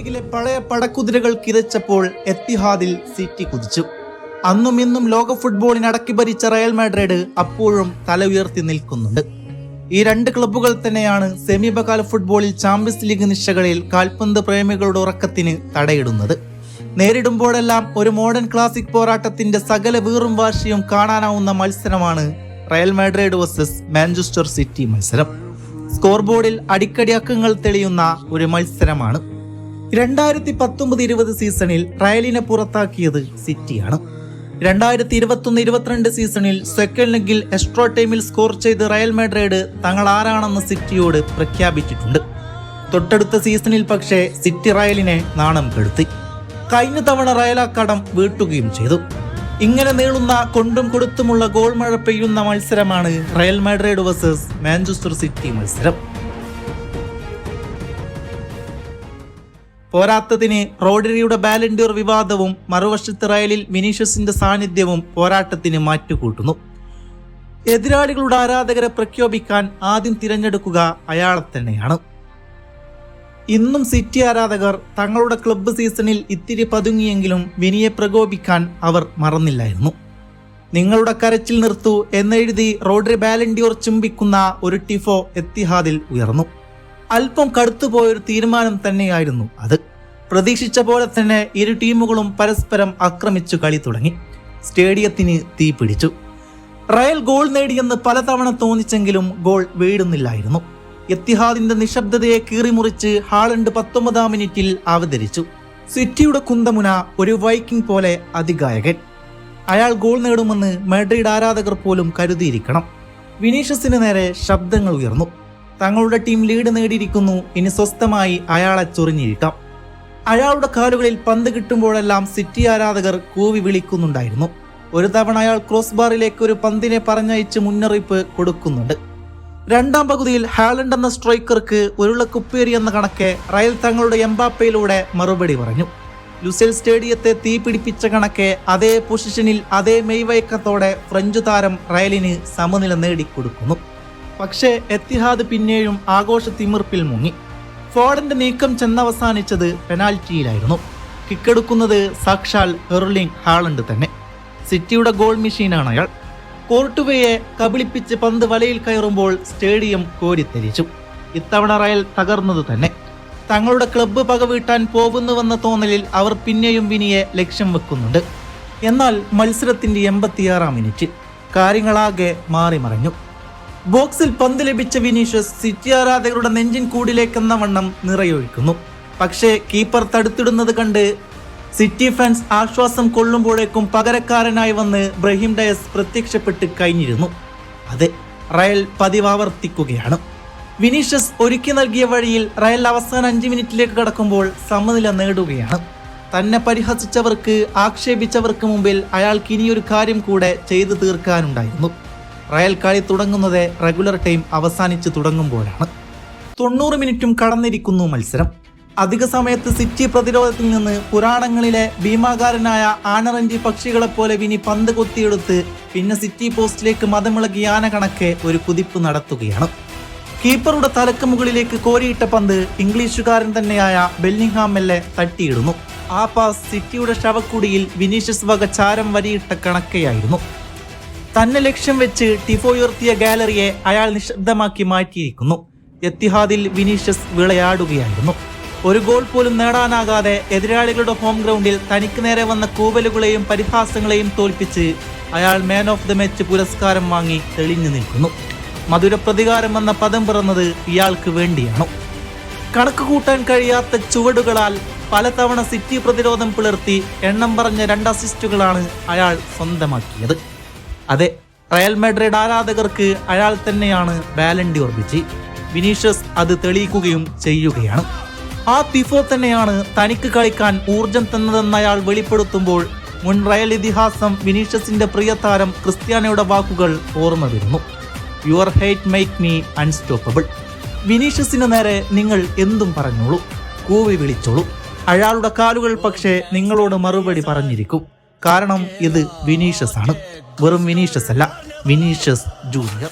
ലീഗിലെ പഴയ പടക്കുതിരകൾ കിതച്ചപ്പോൾ എത്തിഹാദിൽ സിറ്റി കുതിച്ചു. അന്നും ഇന്നും ലോക ഫുട്ബോളിന് അടക്കി ഭരിച്ച റയൽ മാഡ്രിഡ് അപ്പോഴും തല ഉയർത്തി നിൽക്കുന്നുണ്ട്. ഈ രണ്ട് ക്ലബ്ബുകൾ തന്നെയാണ് സെമീപകാല ഫുട്ബോളിൽ ചാമ്പ്യൻസ് ലീഗ് നിശകളിൽ കാൽപന്ത് പ്രേമികളുടെ ഉറക്കത്തിന് തടയിടുന്നത്. നേരിടുമ്പോഴെല്ലാം ഒരു മോഡേൺ ക്ലാസിക് പോരാട്ടത്തിന്റെ സകല വീറും വാശിയും കാണാനാവുന്ന മത്സരമാണ് Real Madrid versus Manchester City മത്സരം. സ്കോർ ബോർഡിൽ അടിക്കടി അക്കങ്ങൾ തെളിയുന്ന ഒരു മത്സരമാണ്. രണ്ടായിരത്തി പത്തൊമ്പത് ഇരുപത് സീസണിൽ റയലിനെ പുറത്താക്കിയത് സിറ്റിയാണ്. രണ്ടായിരത്തി ഇരുപത്തൊന്ന് ഇരുപത്തിരണ്ട് സീസണിൽ സെക്കൻഡ് ലെഗിൽ എക്സ്ട്രാ ടൈമിൽ സ്കോർ ചെയ്ത് റയൽ മാഡ്രിഡ് തങ്ങൾ ആരാണെന്ന് സിറ്റിയോട് പ്രഖ്യാപിച്ചിട്ടുണ്ട്. തൊട്ടടുത്ത സീസണിൽ പക്ഷേ സിറ്റി റയലിനെ നാണം കെടുത്തി. കഴിഞ്ഞ തവണ റയൽ അക്കടം കടം വീട്ടുകയും ചെയ്തു. ഇങ്ങനെ നീളുന്ന കൊണ്ടും കൊടുത്തുമുള്ള ഗോൾ മഴ പെയ്യുന്ന മത്സരമാണ് Real Madrid versus Manchester City മത്സരം. പോരാത്തതിന് റോഡറിയുടെ ബാലൻഡ്യൂർ വിവാദവും മറുവശത്ത് റയലിൽ മിനീഷ്യസിന്റെ സാന്നിധ്യവും പോരാട്ടത്തിന് മാറ്റുകൂട്ടുന്നു. എതിരാളികളുടെ ആരാധകരെ പ്രഖ്യാപിക്കാൻ ആദ്യം തിരഞ്ഞെടുക്കുക അയാളെ തന്നെയാണ്. ഇന്നും സിറ്റി ആരാധകർ തങ്ങളുടെ ക്ലബ്ബ് സീസണിൽ ഇത്തിരി പതുങ്ങിയെങ്കിലും വിനിയെ പ്രകോപിക്കാൻ അവർ മറന്നില്ലായിരുന്നു. നിങ്ങളുടെ കരച്ചിൽ നിർത്തൂ എന്നെഴുതി റോഡറി ബാലൻഡിയോർ ചുംബിക്കുന്ന ഒരു ടിഫോ എത്തിഹാദിൽ ഉയർന്നു. അല്പം കടുത്തുപോയൊരു തീരുമാനം തന്നെയായിരുന്നു അത്. പ്രതീക്ഷിച്ച പോലെ തന്നെ ഇരു ടീമുകളും പരസ്പരം ആക്രമിച്ചു കളി തുടങ്ങി. സ്റ്റേഡിയത്തിന് തീ പിടിച്ചു. റയൽ ഗോൾ നേടിയെന്ന് പലതവണ തോന്നിച്ചെങ്കിലും ഗോൾ വീഴുന്നില്ലായിരുന്നു. എത്തിഹാദിന്റെ നിശബ്ദതയെ കീറിമുറിച്ച് ഹാളണ്ട് പത്തൊമ്പതാം മിനിറ്റിൽ അവതരിച്ചു. സിറ്റിയുടെ കുന്തമുന ഒരു വൈക്കിംഗ് പോലെ അതിഗായകൻ. അയാൾ ഗോൾ നേടുമെന്ന് മെഡ്രിഡ് ആരാധകർ പോലും കരുതിയിരിക്കണം. വിനീഷ്യസിന് നേരെ ശബ്ദങ്ങൾ ഉയർന്നു. തങ്ങളുടെ ടീം ലീഡ് നേടിയിരിക്കുന്നു. ഇനി സ്വസ്ഥമായി അയാളെ ചൊറിഞ്ഞിരിക്കാം. അയാളുടെ കാലുകളിൽ പന്ത് കിട്ടുമ്പോഴെല്ലാം സിറ്റി ആരാധകർ കൂവി വിളിക്കുന്നുണ്ടായിരുന്നു. ഒരു തവണ അയാൾ ക്രോസ് ബാറിലേക്ക് ഒരു പന്തിനെ പറഞ്ഞയച്ച് മുന്നറിയിപ്പ് കൊടുക്കുന്നുണ്ട്. രണ്ടാം പകുതിയിൽ ഹാലൻഡ് എന്ന സ്ട്രൈക്കർക്ക് ഉരുളക്കുപ്പേരി എന്ന കണക്കെ റയൽ തങ്ങളുടെ എംബാപ്പയിലൂടെ മറുപടി പറഞ്ഞു. ലുസെൽ സ്റ്റേഡിയത്തെ തീ പിടിപ്പിച്ച കണക്കെ അതേ പൊസിഷനിൽ അതേ മെയ്വയക്കത്തോടെ ഫ്രഞ്ച് താരം റയലിന് സമനില നേടിക്കൊടുക്കുന്നു. പക്ഷേ എത്തിഹാദ് പിന്നെയും ആഘോഷ തിമിർപ്പിൽ മുങ്ങി. ഫോർഡിന്റെ നീക്കം ചെന്നവസാനിച്ചത് പെനാൽറ്റിയിലായിരുന്നു. കിക്കെടുക്കുന്നത് സാക്ഷാൽ എർലിംഗ് ഹാളണ്ട് തന്നെ. സിറ്റിയുടെ ഗോൾ മെഷീനാണ് അയാൾ. കോർട്ടുവയെ കബളിപ്പിച്ച് പന്ത് വലയിൽ കയറുമ്പോൾ സ്റ്റേഡിയം കോരിത്തെരിച്ചു ഇത്തവണ റയൽ തകർന്നത് തന്നെ. തങ്ങളുടെ ക്ലബ്ബ് പകവീട്ടാൻ പോകുന്നുവെന്ന തോന്നലിൽ അവർ പിന്നെയും വിനിയെ ലക്ഷ്യം വെക്കുന്നുണ്ട്. എന്നാൽ മത്സരത്തിന്റെ എൺപത്തിയാറാം മിനിറ്റ് കാര്യങ്ങളാകെ മാറിമറിഞ്ഞു. ബോക്സിൽ പന്ത് ലഭിച്ച വിനീഷ്യസ് സിറ്റി ആരാധകരുടെ നെഞ്ചിൻ കൂടിലേക്കെന്ന വണ്ണം നിറയൊഴിക്കുന്നു. പക്ഷേ കീപ്പർ തടുത്തിടുന്നത് കണ്ട് സിറ്റി ഫാൻസ് ആശ്വാസം കൊള്ളുമ്പോഴേക്കും പകരക്കാരനായി വന്ന് ബ്രഹീം ഡയസ് പ്രത്യക്ഷപ്പെട്ട് കഴിഞ്ഞിരുന്നു. അതെ റയൽ പതിവാവർത്തിക്കുകയാണ്. വിനീഷ്യസ് ഒരുക്കി നൽകിയ വഴിയിൽ റയൽ അവസാന അഞ്ച് മിനിറ്റിലേക്ക് കടക്കുമ്പോൾ സമനില നേടുകയാണ്. തന്നെ പരിഹസിച്ചവർക്ക് ആക്ഷേപിച്ചവർക്ക് മുമ്പിൽ അയാൾക്ക് ഇനിയൊരു കാര്യം കൂടെ ചെയ്തു തീർക്കാനുണ്ടായിരുന്നു. റയൽ കളി തുടങ്ങുന്നത് റെഗുലർ ടൈം അവസാനിച്ച് തുടങ്ങുമ്പോഴാണ്. തൊണ്ണൂറ് മിനിറ്റും കടന്നിരിക്കുന്നു മത്സരം. അധിക സമയത്ത് സിറ്റി പ്രതിരോധത്തിൽ നിന്ന് പുരാണങ്ങളിലെ ഭീമാകാരനായ ആനറഞ്ചി പക്ഷികളെപ്പോലെ വിനി പന്ത് കൊത്തിയെടുത്ത് പിന്നെ സിറ്റി പോസ്റ്റിലേക്ക് മതമിളകി ആന കണക്കെ ഒരു കുതിപ്പ് നടത്തുകയാണ്. കീപ്പറുടെ തലക്ക് മുകളിലേക്ക് കോരിയിട്ട പന്ത് ഇംഗ്ലീഷുകാരൻ തന്നെയായ ബെല്ലിംഗ്ഹാം മെല്ലെ തട്ടിയിടുന്നു. ആ പാസ് സിറ്റിയുടെ ശവക്കുടിയിൽ വിനീഷ്യസ് വക ചാരം വരിയിട്ട കണക്കെയായിരുന്നു. തന്നെ ലക്ഷ്യം വെച്ച് ടിഫോ ഉയർത്തിയ ഗാലറിയെ അയാൾ നിശബ്ദമാക്കി മാറ്റിയിരിക്കുന്നു. എത്തിഹാദിൽ വിനീഷ്യസ് വിളയാടുകയായിരുന്നു. ഒരു ഗോൾ പോലും നേടാനാകാതെ എതിരാളികളുടെ ഹോം ഗ്രൗണ്ടിൽ തനിക്ക് നേരെ വന്ന കൂവലുകളെയും പരിഹാസങ്ങളെയും തോൽപ്പിച്ച് അയാൾ മാൻ ഓഫ് ദ മാച്ച് പുരസ്കാരം വാങ്ങി തെളിഞ്ഞു നിൽക്കുന്നു. മധുര പ്രതികാരം എന്ന പദം പിറന്നത് ഇയാൾക്ക് വേണ്ടിയാണ്. കണക്ക് കൂട്ടാൻ കഴിയാത്ത ചുവടുകളാൽ പലതവണ സിറ്റി പ്രതിരോധം പിളർത്തി എണ്ണം പറഞ്ഞ രണ്ട് അസിസ്റ്റുകളാണ് അയാൾ സ്വന്തമാക്കിയത്. അതെ റയൽ മെഡ്രിഡ് ആരാധകർക്ക് അയാൾ തന്നെയാണ് ബാലൻഡി ഓർമ്മിച്ച് വിനീഷ്യസ് അത് തെളിയിക്കുകയും ചെയ്യുകയാണ്. ആ തിഫോ തന്നെയാണ് തനിക്ക് കളിക്കാൻ ഊർജം തന്നതെന്ന് അയാൾ വെളിപ്പെടുത്തുമ്പോൾ മുൻ റയൽ ഇതിഹാസം വിനീഷ്യസിന്റെ പ്രിയ താരം ക്രിസ്ത്യാനോയുടെ വാക്കുകൾ ഓർമ്മ വരുന്നു. Your hate make me unstoppable വിനീഷ്യസിന് നേരെ നിങ്ങൾ എന്തും പറഞ്ഞോളൂ കൂവി വിളിച്ചോളൂ. അയാളുടെ കാലുകൾ പക്ഷേ നിങ്ങളോട് മറുപടി പറഞ്ഞിരിക്കും. കാരണം ഇത് വിനീഷ്യസ് ആണ് വെറും വിനീഷ്യസ് അല്ല. Vinicius junior